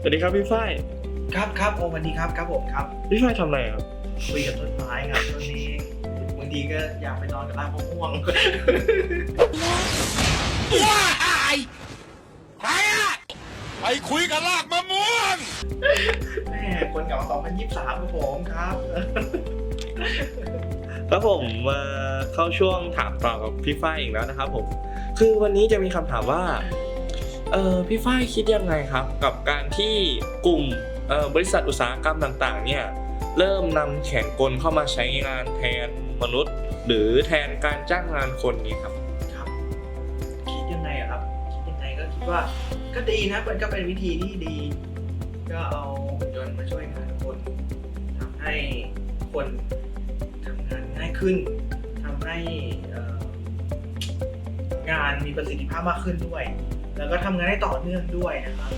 สวัสดีครับพี่ฝ้ายครับครับโอ้สวัสดีครับครับผมครับพี่ฝ้ายทำอะไรครับคุยกับต้นไม้ครับต้นนี้บางทีก็อยากไปนอนกับรากมะม่วงว่าไอ้ใครอะไปคุยกับลากมะม่วง แม่คนเก่า2023ครับผมครับ แล้วผมมาเข้าช่วงถามตอบกับพี่ฝ้ายอีกแล้วนะครับผม คือวันนี้จะมีคำถามว่า เออพี่ฝ้ายคิดยังไงครับ กับการที่กลุ่มเออบริษัทอุตสาหกรรมต่างๆ เนี่ยเริ่มนำแข่งกลเข้ามาใช้งานแทนมนุษย์ หรือแทนการจ้างงานคนนี้ครับครับคิดยังไงอะครับคิดยังไงก็คิดว่าก็ดีนะมันก็เป็นวิธีที่ดี ก็เอาหุ่นยนต์มาช่วยงานคนทำให้คนทำงานง่ายขึ้นทำให้งานมีประสิทธิภาพมากขึ้นด้วย แล้วก็ทำงานได้ต่อเนื่องด้วยนะครับ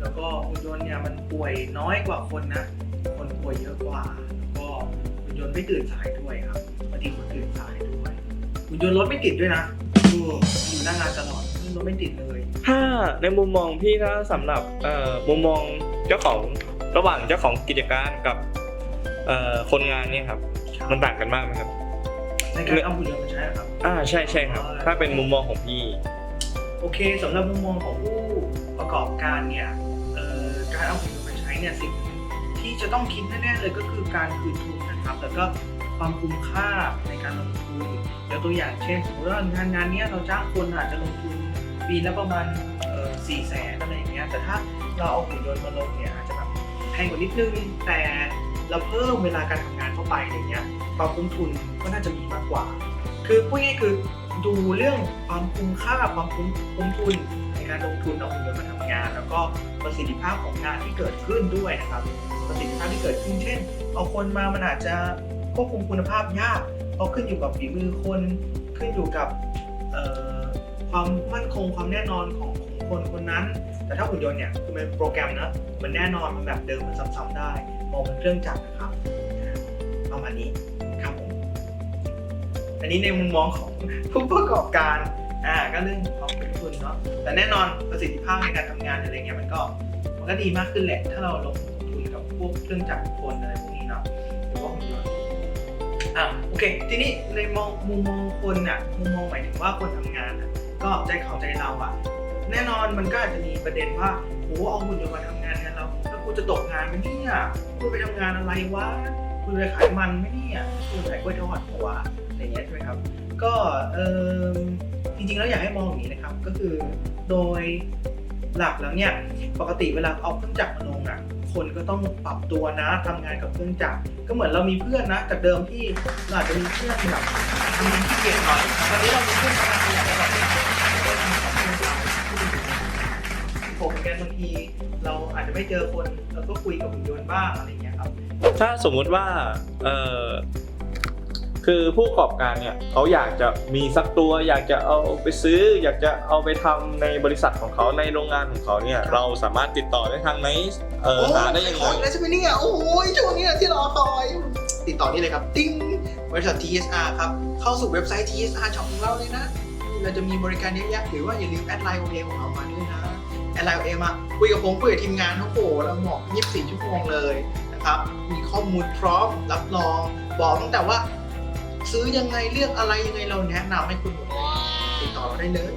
แล้วก็หุ่นยนต์เนี่ยมันป่วยน้อยกว่าคนนะ คนป่วยเยอะกว่า แล้วก็หุ่นยนต์ไม่ตื่นสายด้วยครับบางทีคนตื่นสายด้วยหุ่นยนต์รถไม่ติดด้วยนะดูอยู่หน้างานตลอดรถไม่ติดเลย ถ้าในมุมมองพี่ถ้าสำหรับเอ่อมุมมองเจ้าของระหว่างเจ้าของกิจการกับเอ่อคนงานเนี่ยครับ มันต่างกันมากไหมครับในการเอาหุ่นยนต์มาใช้นะครับ อ่าใช่ใช่ครับ ถ้าเป็นมุมมองของพี่ โอเคสำหรับมุมมองของผู้ประกอบการเนี่ยการเอาหุ่นยนต์มาใช้เนี่ยสิ่งที่จะต้องคิดแน่ๆเลยก็คือการคืนทุนนะครับ แล้วก็ความคุ้มค่าในการลงทุนยกตัวอย่างเช่นสมมติว่างานงานเนี้ยเราจ้างคนอาจจะลงทุนปีละประมาณสี่แสนอะไรอย่างเงี้ยแต่ถ้าเราเอาหุ่นยนต์มาลงเนี่ยอาจจะแบบแพงกว่านิดนึงแต่เราเพิ่มเวลาการทำงานเข้าไปอะไรเงี้ยความคุ้มทุนก็น่าจะมีมากกว่า คือพูดง่ายคือดูเรื่องความคุ้มค่าความคุ้มคุ้มทุนในการลงทุนเอาหุ่นมาทำงาน แล้วก็ประสิทธิภาพของงานที่เกิดขึ้นด้วยนะครับประสิทธิภาพที่เกิดขึ้นเช่นเอาคนมามันอาจจะควบคุมคุณภาพยากเพราะขึ้นอยู่กับฝีมือคนขึ้นอยู่กับความมั่นคงความแน่นอนของของคนคนนั้น แต่ถ้าหุ่นยนต์เนี่ยคือมันเป็นโปรแกรมนะมันแน่นอนมันแบบเดิมมันซ้ำๆได้มองเป็นเครื่องจักรนะครับประมาณนี้ครับผม อันนี้ในมุมมองของผู้ประกอบการอ่าก็เรื่องความคุ้มทุนเนาะแต่แน่นอนประสิทธิภาพในการทำงานอะไรเงี้ยมันก็มันก็ดีมากขึ้นแหละ ถ้าเราลงทุนกับพวกเครื่องจักรกลอะไรพวกนี้เนาะหรือว่าหุ่นยนต์อะโอเค ทีนี้ในมองมุมมองคนอะมุมมองหมายถึงว่าคนทำงานอะก็ใจเขาใจเราอะแน่นอนมันก็อาจจะมีประเด็นว่าโอ้เอาหุ่นยนต์มาทำงานแทนเราแล้วกูจะตกงานไหมเนี่ยกูไปทำงานอะไรวะกูไปขายมันไหมเนี่ยกูขายกล้วยทอดหัว อย่างเงี้ยใช่ไหมครับ ก็เออจริงๆแล้วอยากให้มองอย่างนี้นะครับ ก็คือโดยหลักแล้วเนี่ยปกติเวลาเอาเครื่องจักรมาลงอะคนก็ต้องปรับตัวนะทำงานกับเครื่องจักรก็เหมือนเรามีเพื่อนนะ จากเดิมที่เราอาจจะมีเพื่อนแบบทำงานที่เกียจหน่อยตอนนี้เรามีเพื่อนทำงานขยันแล้วแบบเนี่ยก็ทำกับเพื่อนเราผมเหมือนกันบางทีเราอาจจะไม่เจอคนเราก็คุยกับหุ่นยนต์บ้างอะไรอย่างเงี้ยครับ ถ้าสมมุติว่าเออ คือผู้ประกอบการเนี่ยเขาอยากจะมีสักตัว อยากจะเอาไปซื้อ อยากจะเอาไปทำในบริษัทของเขาในโรงงานของเขาเนี่ยครับเราสามารถติดต่อได้ทางไหนเออหาได้ยังไงโอ้แล้วใช่ไหมเนี่ยโอ้ยช่วงนี้ที่รอคอยติดต่อนี่เลยครับติ้งบริษัท TSR ครับ เข้าสู่เว็บไซต์ TSR ช็อปของเราเลยนะ เราจะมีบริการเยอะแยะหรือว่าอย่าลืมแอดไลน์ OA ของเรามาด้วยนะแอดไลน์ OA มาคุยกับผมคุยกับทีมงานโอ้โหเราเหมาะ24 ชั่วโมงเลยนะครับมีข้อมูลพร้อมรับรองบอกตั้งแต่ว่า ซื้อยังไงเลือกอะไรยังไงเราแนะนำให้คุณหมดเลยติดต่อเราได้เลย